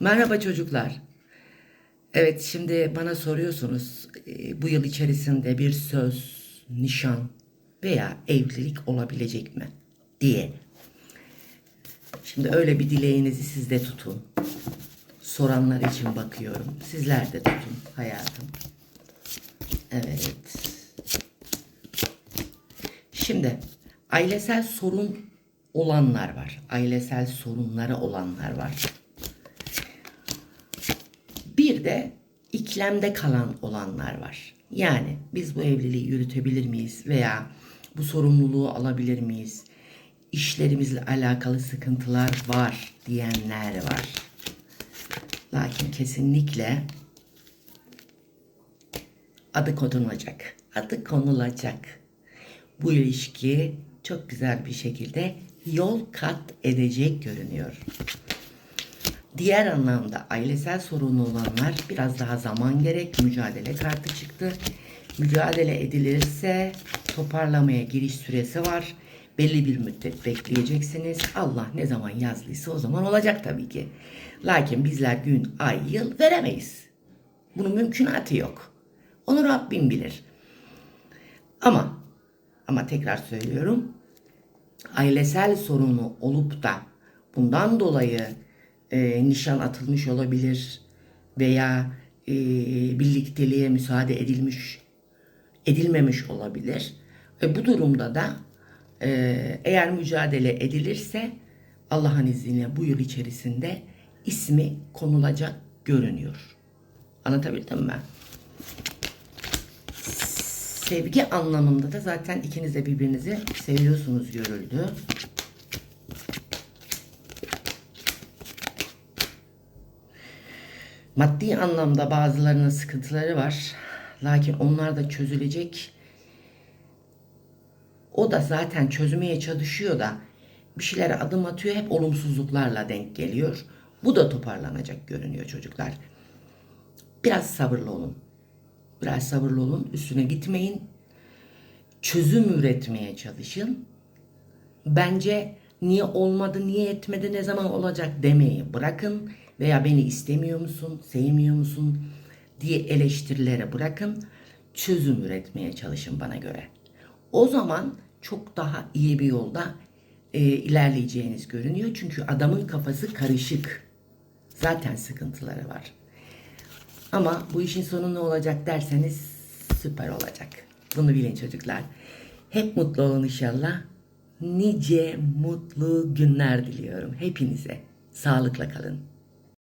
Merhaba çocuklar. Evet şimdi bana soruyorsunuz e, bu yıl içerisinde bir söz, nişan veya evlilik olabilecek mi diye. Şimdi öyle bir dileğinizi siz de tutun. Soranlar için bakıyorum. Sizler de tutun hayatım. Evet. Şimdi ailesel sorun olanlar var. Ailesel sorunları olanlar var. Bir de iklemde kalan olanlar var. Yani biz bu evliliği yürütebilir miyiz veya bu sorumluluğu alabilir miyiz? İşlerimizle alakalı sıkıntılar var diyenler var. Lakin kesinlikle adı konulacak. Adı konulacak. Bu ilişki çok güzel bir şekilde yol kat edecek görünüyor. Diğer anlamda ailesel sorunu olanlar biraz daha zaman gerek. Mücadele kartı çıktı. Mücadele edilirse toparlamaya giriş süresi var. Belli bir müddet bekleyeceksiniz. Allah ne zaman yazlıysa o zaman olacak tabii ki. Lakin bizler gün, ay, yıl veremeyiz. Bunun mümkünatı yok. Onu Rabbim bilir. Ama ama tekrar söylüyorum. Ailesel sorunu olup da bundan dolayı e, nişan atılmış olabilir veya e, birlikteliğe müsaade edilmiş edilmemiş olabilir. Ve bu durumda da e, eğer mücadele edilirse Allah'ın izniyle bu yıl içerisinde ismi konulacak görünüyor. Anlatabildim mi? Sevgi anlamında da zaten ikiniz de birbirinizi seviyorsunuz görüldü. Maddi anlamda bazılarının sıkıntıları var. Lakin onlar da çözülecek. O da zaten çözmeye çalışıyor da bir şeylere adım atıyor. Hep olumsuzluklarla denk geliyor. Bu da toparlanacak görünüyor çocuklar. Biraz sabırlı olun. Biraz sabırlı olun. Üstüne gitmeyin. Çözüm üretmeye çalışın. Bence niye olmadı, niye etmedi, ne zaman olacak demeyi bırakın. Veya beni istemiyor musun, sevmiyor musun diye eleştirilere bırakın. Çözüm üretmeye çalışın bana göre. O zaman çok daha iyi bir yolda e, ilerleyeceğiniz görünüyor. Çünkü adamın kafası karışık. Zaten sıkıntıları var. Ama bu işin sonu ne olacak derseniz süper olacak. Bunu bilin çocuklar. Hep mutlu olun inşallah. Nice mutlu günler diliyorum hepinize. Sağlıkla kalın.